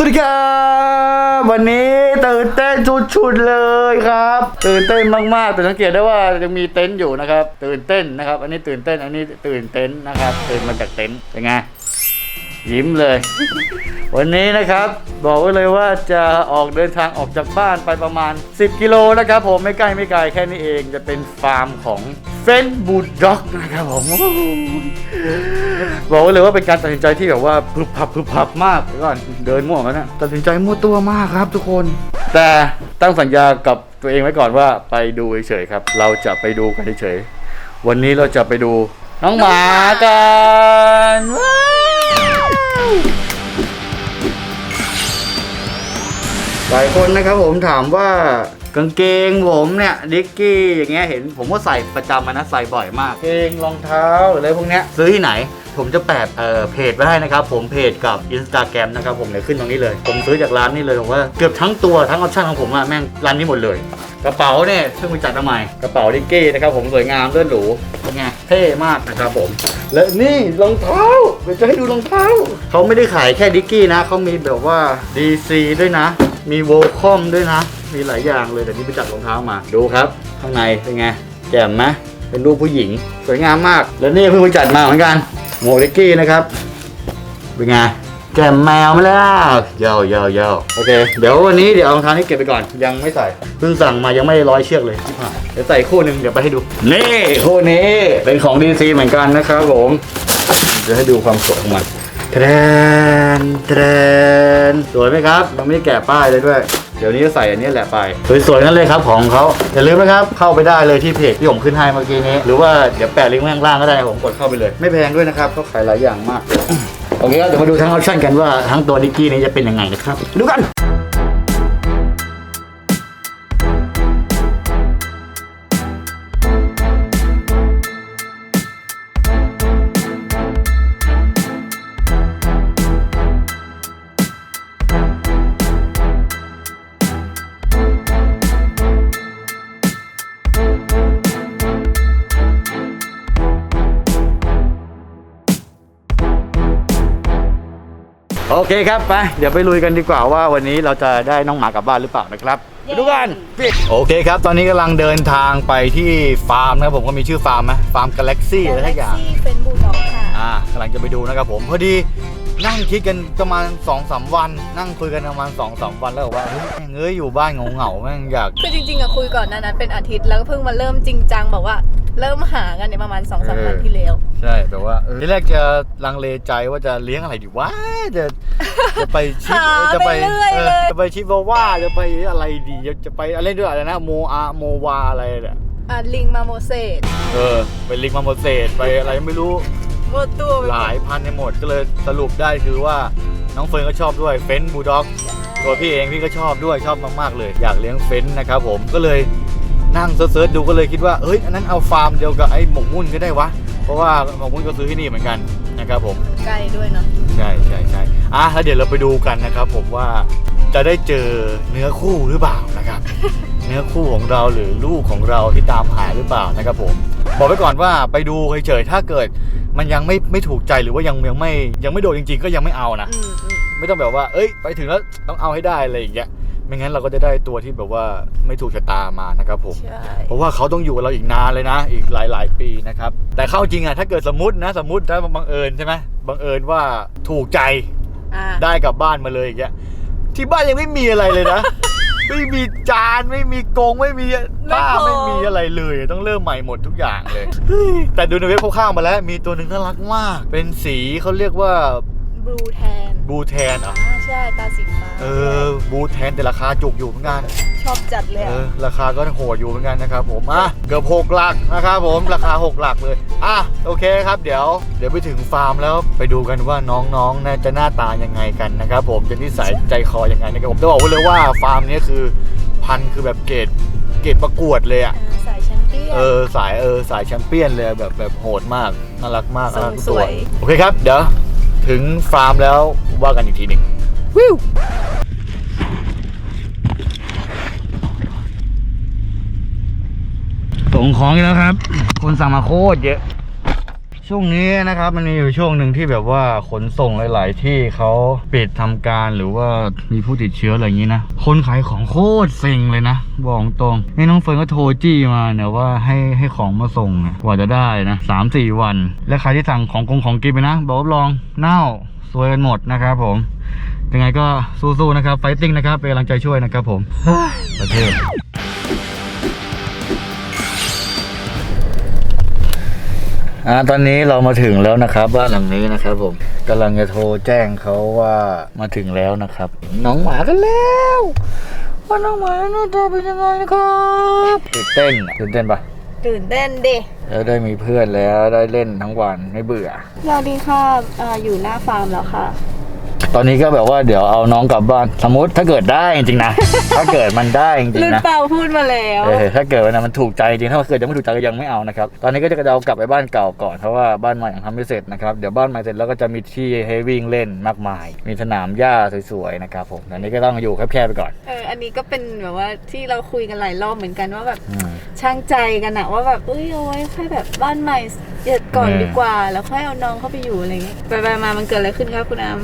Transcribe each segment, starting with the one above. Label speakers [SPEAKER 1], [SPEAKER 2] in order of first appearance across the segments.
[SPEAKER 1] สวัสดีครับวันนี้ตื่นเต้นชุดๆเลยครับตื่นเต้นมากๆแต่สังเกตได้ว่ายังมีเต็นท์อยู่นะครับ ตื่นเต้นนะครับ อันนี้ตื่นเต้นอันนี้ตื่นเต้นนะครับตื่นมาจากเต็นท์เป็นไง ยิ้มเลย วันนี้นะครับ บอกไว้เลยว่าจะออกเดินทางออกจากบ้านไปประมาณ 10 กิโลนะครับผมไม่ใกล้ไม่ไกลแค่นี้เองจะเป็นฟาร์มของเฟนบูดด็อกนะครับผมบอกไว้เลยว่าเป็นการตัดสินใจที่แบบว่าพลุบพลับพลุบพลับมากเดี๋ยวก่อนเดินมั่วกันนะตัดสินใจมั่วตัวมากครับทุกคน แต่ตั้งสัญญากับตัวเองไว้ก่อนว่าไปดูเฉยๆครับ เราจะไปดูกันเฉยๆวันนี้เราจะไปดูน้องหมากันว้าว หลายคนนะครับผมถามว่า กางเกงผมเนี่ยดิกกี้อย่างเงี้ยเห็นผมก็ใส่ประจำอะนะใส่บ่อยมากเกงรองเท้าหรืออะไรพวกเนี้ยซื้อที่ไหน ผมจะแปะเอ่อเพจไว้ให้นะครับ ผมเพจกับ Instagram นะครับผมเดี๋ยวขึ้นตรงนี้เลย ผมซื้อจากร้านนี้เลยผมว่าเกือบทั้งตัวทั้งออปชั่นของผมอะแม่งร้านนี้หมดเลย กระเป๋าเนี่ยเพิ่งไปจัดมาใหม่กระเป๋าดิกกี้นะครับผมสวยงามเลื่อนหรูเป็นไงเท่มากนะครับผม และนี่รองเท้าเดี๋ยวจะให้ดูรองเท้าเขาไม่ได้ขายแค่ดิกกี้นะเขามีแบบว่า DC ด้วยนะ มีโวคอมด้วยนะ มีหลายอย่างเลยแต่นี่ไปจัดรองเท้ามา ดูครับ ข้างในเป็นไง แจ่มไหมเป็นรูปผู้หญิง สวยงามมาก แล้วนี่เพิ่งไปจัดมาเหมือนกันหมวกดิกกี้นะครับ เป็นไง แจ่มแมวมาแล้วเยาเยาเยาโอเค เดี๋ยววันนี้เดี๋ยวเอารองเท้านี้เก็บไปก่อน ยังไม่ใส่ เพิ่งสั่งมายังไม่ร้อยเชือกเลยชิบหายเดี๋ยวใส่คู่หนึ่งเดี๋ยวไปให้ดู นี่คู่นี้เป็นของดีซีเหมือนกันนะครับผมเดี๋ยวให้ดูความสวยของมัน แทรนแทรนสวยไหมครับยังไม่ได้แกะป้ายเลยด้วย เดี๋ยวนี้จะใส่อันนี้แหละไป สวยๆนั่นเลยครับของเขาอย่าลืมนะครับเข้าไปได้เลยที่เพจที่ผมขึ้นให้เมื่อกี้นี้ หรือว่าเดี๋ยวแปะลิงก์ไว้ข้างล่างก็ได้ผมกดเข้าไปเลย ไม่แพงด้วยนะครับเขาขายหลายอย่างมากโอเคครับเดี๋ยวมาดูทั้งออปชั่นกันว่าทั้งตัวดิกกี้นี้จะเป็นยังไงนะครับไปดูกัน เคครับไปเดี๋ยวไปลุยกันดีกว่าว่าวันนี้เราจะได้น้องหมากลับบ้านหรือเปล่านะครับไปดูกันโอเคครับ ตอนนี้กำลังเดินทางไปที่ฟาร์มนะครับผมก็มีชื่อฟาร์มไหมฟาร์มกาแล็กซี่อะไรทุกอย่าง
[SPEAKER 2] เฟนบูลด็อกค่ะ
[SPEAKER 1] อ่ากำลังจะไปดูนะครับผมพอดีนั่งคิดกันประมาณ2อสวัน นั่งคุยกันประมาณ2อสวันแล้วบอกว่าเฮ้ยแม่งเอ้ยอยู่บ้านเหงาๆแม่งอยาก
[SPEAKER 2] คือจริงๆอะคุยก่อนหนานั้นเป็นอาทิตย์แล้วก็เพิ่งมาเริ่มจริงจังบอกว่าเริ่มหากันในยประมาณ2อสาม
[SPEAKER 1] เออ
[SPEAKER 2] วันที่แล้ว
[SPEAKER 1] ใช่ แบบว่าเออที่แรกจะลังเลใจว่าจะเลี้ยงอะไรดีวะจะจะไปชิป
[SPEAKER 2] หา
[SPEAKER 1] จะไป
[SPEAKER 2] ไปเรื่อย
[SPEAKER 1] เออ
[SPEAKER 2] เลย
[SPEAKER 1] จะไปชิปวาว่าจะไปอะไรดีจะจะไปอะไรด้วยอะไรนะโมอาโมวาอะไรเนี่ย
[SPEAKER 2] อะลิงมาโมเสส
[SPEAKER 1] เออไปลิงมาโมเสสไปอะไรไม่รู้
[SPEAKER 2] หมดตัวไปมด
[SPEAKER 1] หลายพันในหมดก็เลยสรุปได้คือว่าน้องเฟิร์นก็ชอบด้วยเฟนบูด็อก ตัวพี่เองพี่ก็ชอบด้วยชอบมากๆเลย อยากเลี้ยงเฟ้นนะครับผมก็เลยนั่งเซิร์ชๆดูก็เลยคิดว่าเอ้ยอันนั้นเอาฟาร์มเดียวกับไอ้หมกมุ่นก็ได้วะเพ ราะว่าหมกมุ่นก็ซื้อที่นี่เหมือนกันนะครับผม
[SPEAKER 2] ใกล้ด้วยเนาะ
[SPEAKER 1] ใช่ใช่ใช่อะแล้วเดี๋ยวเราไปดูกันนะครับ ผมว่าจะได้เจอเนื้อคู่หรือเปล่านะครับ เนื้อคู่ของเราหรือลูกของเราที่ตามหาหรือเปล่านะครับผม บอกไว้ก่อนว่าไปดูเฉยๆถ้าเกิดมันยังไม่ไม่ถูกใจหรือว่ายังยังไม่ยังไม่โดนจริง ๆ ก็ยังไม่เอานะ
[SPEAKER 2] อืมอืม
[SPEAKER 1] ไม่ต้องแบบว่า เอ้ย ไปถึงแล้วต้องเอาให้ได้อะไรอย่างเงี้ย ไม่งั้นเราก็จะได้ตัวที่แบบว่าไม่ถูกชะตามานะครับผม
[SPEAKER 2] ใช่
[SPEAKER 1] เพราะว่าเขาต้องอยู่กับเราอีกนานเลยนะ อีกหลาย ๆ ปีนะครับ แต่เข้าจริงอะถ้าเกิดสมมตินะสมมติถ้าบังเอิญใช่ไหมบังเอิญว่าถูกใจ
[SPEAKER 2] อะ
[SPEAKER 1] ได้กลับบ้านมาเลยอย่างเงี้ยที่บ้านยังไม่มีอะไรเลยนะ ไม่มีจานไม่มีกรงไม่มีผ้าไม่มีอะไรเลยต้องเริ่มใหม่หมดทุกอย่างเลย แต่ดูในเว็บคร่าวๆมาแล้ว มีตัวหนึ่งน่ารักมาก เป็นสีเขาเรียกว่า
[SPEAKER 2] บลูแทน
[SPEAKER 1] บูแทนเหรอะ
[SPEAKER 2] อ่าใช่ตาสีฟ้า
[SPEAKER 1] เออบูแทนแต่ราคาจุกอยู่เหมือนกัน
[SPEAKER 2] ชอบจัดเลย
[SPEAKER 1] เอ
[SPEAKER 2] อะ
[SPEAKER 1] อราคาก็โหดอยู่เหมือนกันนะครับผมอะเกือบหกหลักนะครับผมราคาหกหลักเลยอะโอเคครับเดี๋ยว เดี๋ยวไปถึงฟาร์มแล้วไปดูกันว่าน้องๆน่าจะหน้าตายังไงกันนะครับผมจะนิสัยใจคอยังไงนะครับผมต้องบอกไว้เลยว่าฟาร์มนี้คือพันธุ์คือแบบเกรดเกรดประกวดเลยอะ
[SPEAKER 2] อ่าสายแชมเปี้ยน
[SPEAKER 1] เออสายเออสายแชมเปี้ยนเลยแบบแบบโหดมากน่ารักมาก
[SPEAKER 2] ทรง
[SPEAKER 1] น่ารักทุก
[SPEAKER 2] ส
[SPEAKER 1] ตัว
[SPEAKER 2] วย
[SPEAKER 1] โอเคครับ เดี๋ยว ถึงฟาร์มแล้วว่ากันอีกทีหนึ่งวิวส่งของอีกแล้วครับ คนสั่งมาโคตรเยอะ ช่วงนี้นะครับมันมีอยู่ช่วงหนึ่งที่แบบว่าขนส่งหลาย ๆ ที่เขาปิดทำการหรือว่ามีผู้ติดเชื้ออะไรอย่างนี้นะคนขายของโคตรเซ็งเลยนะบอกตรงนี่น้องเฟิร์นก็โทรจี้มาเนี่ยว่าให้ให้ของมาส่งนะกว่าจะได้นะสามสี่วัน และใครที่สั่งของกงของกินไปนะบอกรับรองเน่าซวยกันหมดนะครับผมยังไงก็สู้ๆนะครับไฟติ้งนะครับเป็นกำลังใจช่วยนะครับผมประเทศ อ่าตอนนี้เรามาถึงแล้วนะครับ บ้านหลังนี้นะครับ ผมกำลังจะโทรแจ้งเขาว่ามาถึงแล้วนะครับ น้องหมากันแล้วว่าน้องหมาหน้าตาเป็นยังไงนะครับตื่นเต้นอะตื่นเต้นปะ
[SPEAKER 2] ตื่นเต้นดิ
[SPEAKER 1] แล้วได้มีเพื่อนแล้วได้เล่นทั้งวันไม่เบื่อ
[SPEAKER 2] สวัสดีค่ะอ่าอยู่หน้าฟาร์มแล้วค่ะ
[SPEAKER 1] ตอนนี้ก็แบบว่าเดี๋ยวเอาน้องกลับบ้านสมมติถ้าเกิดได้จริงๆนะ ถ้าเกิดมันได้จริ
[SPEAKER 2] รุ่
[SPEAKER 1] ง
[SPEAKER 2] น
[SPEAKER 1] ๆนะ
[SPEAKER 2] เปาพูดมาแล้ว
[SPEAKER 1] เออถ้าเกิดวันนั้นมันถูกใจจริงถ้าเกิดยังไม่ถูกใจก็ยังไม่เอานะครับตอนนี้ก็จะเอากลับไปบ้านเก่าก่อนเพราะว่าบ้านใหม่ยังทำไม่เสร็จนะครับเดี๋ยวบ้านใหม่เสร็จแล้วก็จะมีที่ให้วิ่งเล่นมากมาย มีสนามหญ้าสวยๆนะครับผมตอนนี้ก็ต้องอยู่แคบๆไปก่อน
[SPEAKER 2] เออ อันนี้ก็เป็นแบบว่าที่เราคุยกันหลายรอบเหมือนกันว่าแบบ
[SPEAKER 1] อืม
[SPEAKER 2] ช่างใจกันอะว่าแบบเอ้ยเอาไว้แค่แบบบ้านใหม่เสร็จก่อน
[SPEAKER 1] เออ
[SPEAKER 2] ดีกว่า แล้วค่อยเอาน้องเข้าไปอยู่อะไรเงี้ยไปๆมา มันเกิดอะไรขึ้นครับคุณอาม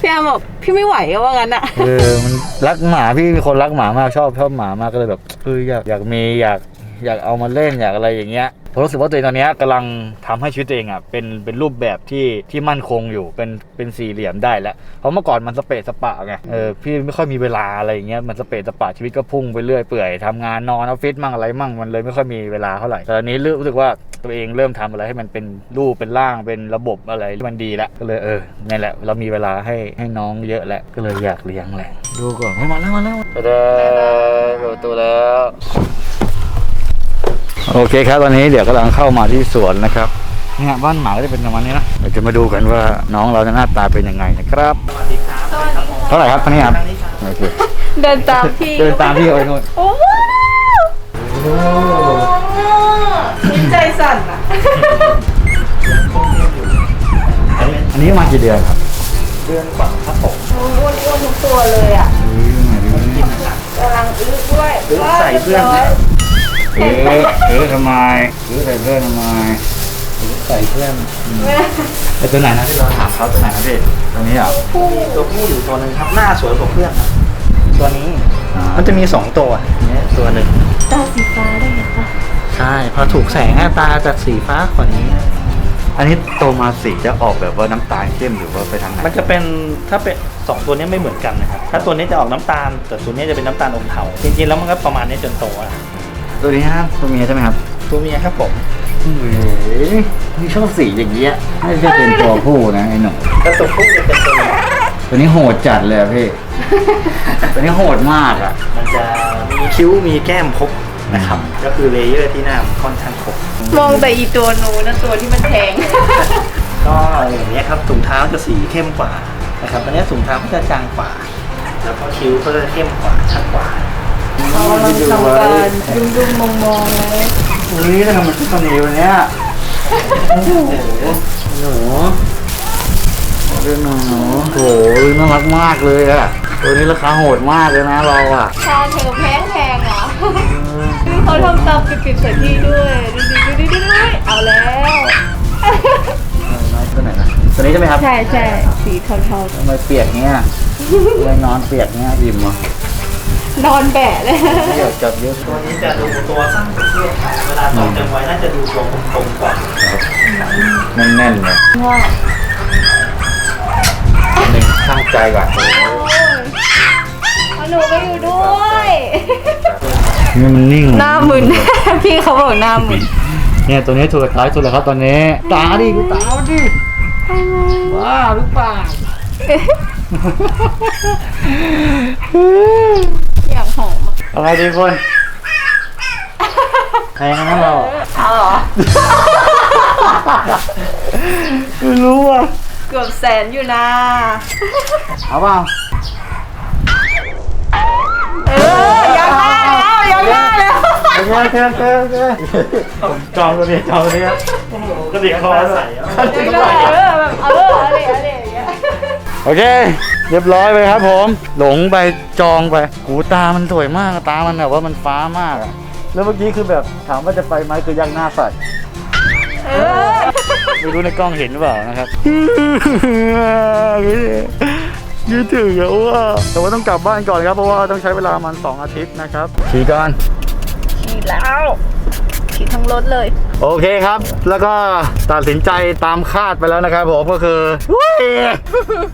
[SPEAKER 2] พี่อามบอกพี่ไม่ไหวอะว่างั้นอะ
[SPEAKER 1] เออมันรักหมาพี่เป็นคนรักหมามากชอบชอบหมามากก็เลยแบบเอออยากอยากมีอยากอยากเอามาเล่นอยากอะไรอย่างเงี้ย ผมรู้สึกว่าตัวเองตอนเนี้ยกำลังทำให้ชีวิตตัวเองอะเป็นเป็นรูปแบบที่ที่มั่นคงอยู่เป็นเป็นสี่เหลี่ยมได้แล้วเพราะเมื่อก่อนมันสเปะสปะไงเออพี่ไม่ค่อยมีเวลาอะไรอย่างเงี้ยมันสเปะสปะชีวิตก็พุ่งไปเรื่อยเปื่อยทำงานนอนออฟฟิศมั่งอะไรมั่งมันเลยไม่ค่อยมีเวลาเท่าไหร่แต่ตอนนี้รู้สึกว่าตัวเองเริ่มทำอะไรให้มันเป็นรูปเป็นร่างเป็นระบบอะไรที่มันดีแล้วก็เลยเออนี่แหละ เรามีเวลาให้ให้น้องเยอะแล้วก็เลยอยากเลี้ยงแหละดูก่อนให้มาแล้วมาแล้วเดเปิดประตูแล้ว โอเคครับตอนนี้เดี๋ยวกำลังเข้ามาที่สวนนะครับเนี่ยบ้านหมาก็จะเป็นประมาณนี้นะเดี๋ยวจะมาดูกันว่าน้องเราจะหน้าตาเป็นยังไงนะครับ
[SPEAKER 2] สวัสดีค่ะ
[SPEAKER 1] เท่าไหร่ครับตอนนี้ครับโอเค
[SPEAKER 2] เดินตามพี่
[SPEAKER 1] เดินตามพี่เอาไปนู่น
[SPEAKER 2] โอ้โหนี่ใจสั่นอะ
[SPEAKER 1] อันนี้มากี่เดือนครับ
[SPEAKER 3] เดือนกว่าครับผม
[SPEAKER 2] อ้วนอ้วนๆทุกตัวเลยอะกำลังอื้อด้วย
[SPEAKER 3] ซื้อใส่เพื่อน
[SPEAKER 2] ว้า
[SPEAKER 1] เออเออทำไมเออใส่เพื่อนทำไม
[SPEAKER 3] ใส่เพื่อน
[SPEAKER 1] ไอตัวไหนนะที่เราถามเขาตัวไหนนะพี่ตัวนี้เหรอ
[SPEAKER 3] ตัวผู้อยู่ตัวหนึ่งครับหน้าสวยกว่าเพื่อนครับตัวนี้
[SPEAKER 1] อ่า
[SPEAKER 3] มันจะมีสองตัวเนี่ยตัวหนึ่ง
[SPEAKER 2] ตาสีฟ้าได้ไหมคะ
[SPEAKER 3] ใช่พอถูกแสงหน้าตาจะสีฟ้ากว่านี้
[SPEAKER 1] อันนี้โตมาสีจะออกแบบว่าน้ำตาลเข้มหรือว่าไปทางไหน
[SPEAKER 3] มันจะเป็นถ้าเป็นสองตัวนี้ไม่เหมือนกันนะครับ ถ้าตัวนี้จะออกน้ำตาล แต่ตัวนี้จะเป็นน้ำตาลอมเทา จริงๆแล้วมันก็ประมาณนี้จนโตอะ
[SPEAKER 1] ตัวนี้ฮะตัวเมียใช่ไหมครับ
[SPEAKER 3] ตัวเมียครับผม
[SPEAKER 1] เฮ้ยนี่ชอบสีอย่างเงี้ยไม่ใช่เป็นตัวผู้นะไอ้หนุ่ม
[SPEAKER 3] ถ้าตัวผู้จะเป็นตัวนี้
[SPEAKER 1] ตัวนี้โหดจัดเลยอะพี่ ตัวนี้โหดมากอะ
[SPEAKER 3] มันจะมีคิ้วมีแก้มครบนะครับ ก็คือเลเยอร์ที่หน้ามันค่อนข้างครบ
[SPEAKER 2] มองแต่อีตัวหนูนะตัวที่มันแทง
[SPEAKER 3] ก็อย่างนี้ยครับถุงเท้าจะสีเข้มกว่านะครับอันนี้ถุงเท้าก็จะจางกว่า แล้วก็คิ้วก็จะเข้มกว่าชัดกว่า
[SPEAKER 2] เขากำลังทำการดุมดุมมองมองๆเลย
[SPEAKER 1] อุ้ยทำไมมันตัวนี้วันเนี้ยโอ้โหหนูเรื่องหนูโอ้โหน่ารักมากเลยอะตัวนี้ราคาโหดมากเลยนะเราอะ
[SPEAKER 2] ชาเธอแพงแพงเหรอเขาทำตามปิดๆใส่ที่ด้วยดูดิดูดิดูดิเอาแล้ว
[SPEAKER 1] ตัวไหนนะตัวนี้ใช่ไหมครับ
[SPEAKER 2] ใช่ใช่สีเทา
[SPEAKER 1] ทำไมเปียกเงี้ยทำไมนอนเปียกเงี้ยอิ่มอะ
[SPEAKER 2] ๆ นอนแบะเลย
[SPEAKER 1] เปียกจับเยอะ
[SPEAKER 3] ตัวนี้จะดูตัวสั้นกว่าเพื่อนครับเวลาโตเต็มวัยน่าจะดูตัวกลมๆกว่า
[SPEAKER 1] แน่นๆเลย
[SPEAKER 2] ว่า
[SPEAKER 1] หนึ่งช่างใจก่อน
[SPEAKER 2] เอาหนูไปอยู่ด้วย
[SPEAKER 1] นี่มันนิ่ง
[SPEAKER 2] หน้ามึน พี่เขาบอกหน้ามึน
[SPEAKER 1] เนี่ยตัวนี้ถูกท้ายสุดแล้วครับตอนนี้ ตาดิดูตาดิว้าหรือเปล่า
[SPEAKER 2] อย่างหอมอะ
[SPEAKER 1] อะไรดีคนใครนะเราอะ
[SPEAKER 2] เอาเหรอ
[SPEAKER 1] ไม่รู้อะ
[SPEAKER 2] เกือบแสนอยู่นะ
[SPEAKER 1] เอาเปล่า
[SPEAKER 2] เออยังหน้าแล้วยังหน้าแล้ว
[SPEAKER 1] โอเคโอเคโอเคโอเคผมจองตัวนี้จองตัวนี้ครับก็ดีคอใส่
[SPEAKER 2] ยังหน้าเออแบบเอออะไรอะไรอย่างเงี้ย
[SPEAKER 1] โอเค เรียบร้อยไปครับผม หลงไปจองไปหูตามันสวยมากตามันแบบว่ามันฟ้ามากอะแล้วเมื่อกี้คือแบบถามว่าจะไปไหมคือยักหน้าใส่
[SPEAKER 2] ใช่เออ
[SPEAKER 1] ไม่รู้ในกล้องเห็นหรือเปล่านะครับยืดถึงอะว่าแต่ว่าต้องกลับบ้านก่อนครับเพราะว่าต้องใช้เวลามัน2อาทิตย์นะครับขี่ก่อน
[SPEAKER 2] ขี่แล้วีทั้งรถเลย
[SPEAKER 1] โอเคครับ แล้วก็ตัดสินใจตามคาดไปแล้วนะครับผมก็คืออุ๊ย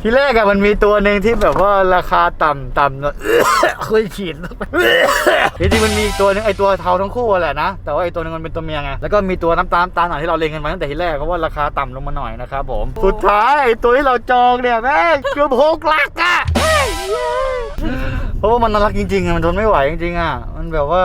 [SPEAKER 1] ที่แรกอะมันมีตัวหนึ่งที่แบบว่าราคาต่ำต่ำหน่อยเคยฉีดจริงๆมันมีอีกตัวหนึงไอตัวเทาทั้งคู่แหละนะ แต่ว่าไอตัวหนึงมันเป็นตัวเมียไงแล้วก็มีตัวน้ำตาลน้ำตาลหน่อยที่เราเล็งกันมาตั้งแต่ที่แรกเพราะว่าราคาต่ำลงมาหน่อยนะครับผมสุดท้ายไอตัวที่เราจองเนี่ยแม่งเกือบหกหลักอะ เพราะว่ามันน่ารักจริงๆอะมันทนไม่ไหวจริงๆอะมันแบบว่า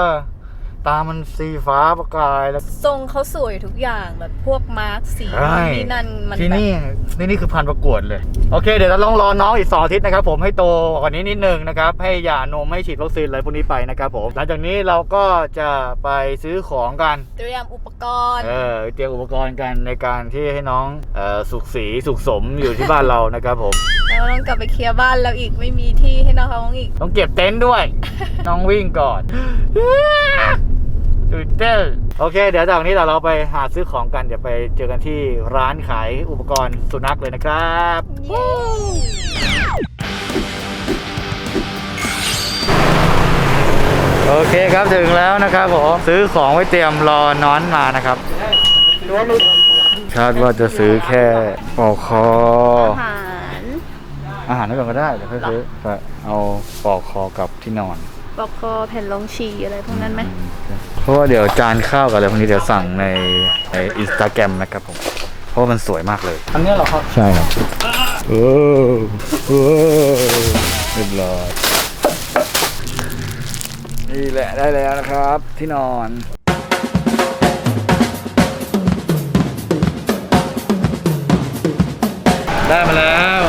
[SPEAKER 1] ตามันสีฟ้าประกายแล้ว
[SPEAKER 2] ทรงเขาสวยทุกอย่างแบบพวกมาร์คสี
[SPEAKER 1] ใช่
[SPEAKER 2] นี่นั่นมัน
[SPEAKER 1] ที่
[SPEAKER 2] แบบ
[SPEAKER 1] นี่นี่นี่คือพันธุ์ประกวดเลย โอเค เดี๋ยวเราลองรอน้องอีกสองอาทิตย์นะครับ ผมให้โตกว่านี้นิดนึงนะครับ ให้หย่านมให้ฉีดวัคซีนอะไรพวกนี้ไปนะครับผมหลังจากนี้เราก็จะไปซื้อของกัน
[SPEAKER 2] เตรียมอุปกรณ์
[SPEAKER 1] เออเตรียมอุปกรณ์กันในการที่ให้น้องเอ่อสุขสีสุขสมอยู่ที่บ้านเรานะครับผม
[SPEAKER 2] แล้วต้องกลับไปเคลียร์บ้านแล้วอีกไม่มีที่ให้น้องอีก
[SPEAKER 1] ต้องเก็บเต็นท์ด้วย น้องวิ่งก่อน ตื่นเต้นโอเค เดี๋ยวจากนี้เราเราไปหาซื้อของกัน เดี๋ยวไปเจอกันที่ร้านขายอุปกรณ์สุนัขเลยนะครับ
[SPEAKER 2] เย้
[SPEAKER 1] โอเคครับถึงแล้วนะครับผมซื้อของไว้เตรียมรอน้อนมานะครับคาดว่าจะซื้อแค่ปอกคอ
[SPEAKER 2] อาหาร
[SPEAKER 1] อาหารไว้ก่อนก็ได้เดี๋ยวค่อยซื้อแต่เอาปอกคอกับที่นอน
[SPEAKER 2] บอกคอแผ่นรองฉี่อะไรพวกนั้นไหม
[SPEAKER 1] เพราะว่าเดี๋ยวจานข้าวกับอะไรพวกนี้เดี๋ยวสั่งในในอินสตาแกรมนะครับผม เพราะว่ามันสวยมากเลย
[SPEAKER 3] อันเนี้ยเหรอครับ
[SPEAKER 1] ใช่ครับโอ้โอ้เรียบร้อยนี่แหละได้แล้วนะครับ ที่นอนได้มาแล้ว
[SPEAKER 2] เย้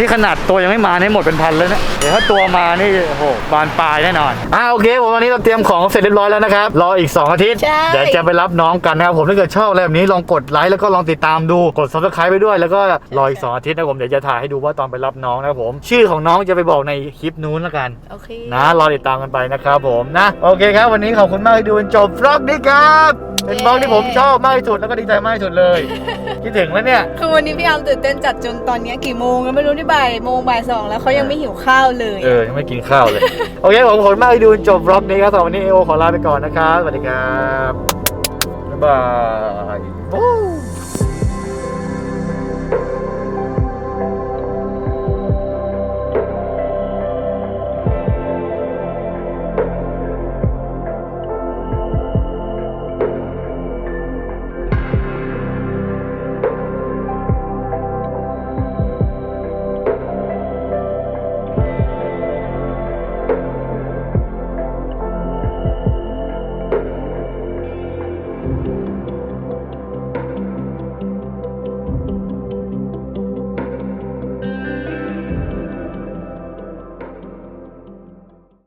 [SPEAKER 1] นี่ขนาดตัวยังไม่มานี่หมดเป็นพันแล้วนะเดี๋ยวถ้าตัวมานี่โอ้โหบานปลายแน่นอนอ่าโอเคผมวันนี้เราเตรียมของเสร็จเรียบร้อยแล้วนะครับรออีก 2 อาทิตย์
[SPEAKER 2] ใช่
[SPEAKER 1] เดี๋ยวจะไปรับน้องกันนะครับผมถ้าเกิดชอบอะไรแบบนี้ลองกดไลค์แล้วก็ลองติดตามดูกด subscribe ไปด้วยแล้วก็รออีก 2 อาทิตย์นะผมเดี๋ยวจะถ่ายให้ดูว่าตอนไปรับน้องนะครับผม ชื่อของน้องจะไปบอกในคลิปนู้นแล้วกัน
[SPEAKER 2] โอเค
[SPEAKER 1] นะรอติดตามกันไปนะครับผมนะ โอเคครับ วันนี้ขอบคุณมากที่ดูจนจบวล็อกนี้ครับ เป็นบล็อกที่ผมชอบมากที่สุดแล้วก็ดีใจมากที่สุดเลย คิดถึงแล้วเนี่ย
[SPEAKER 2] คือวันนี้พี่อาร์มตื่นเต้นจัดจนตอนเนี้ยกี่โมงก็ไม่รู้ที่บ่ายโมงบ่ายสองแล้วเขายังไม่หิวข้าวเลย
[SPEAKER 1] เออยังไม่กินข้าวเลย โอเคผมขอบคุณมากที่ดูจบล็อกนี้ครับสำหรับวันนี้เอโอขอลาไปก่อนนะครับสวัสดีครับบ๊ายบาย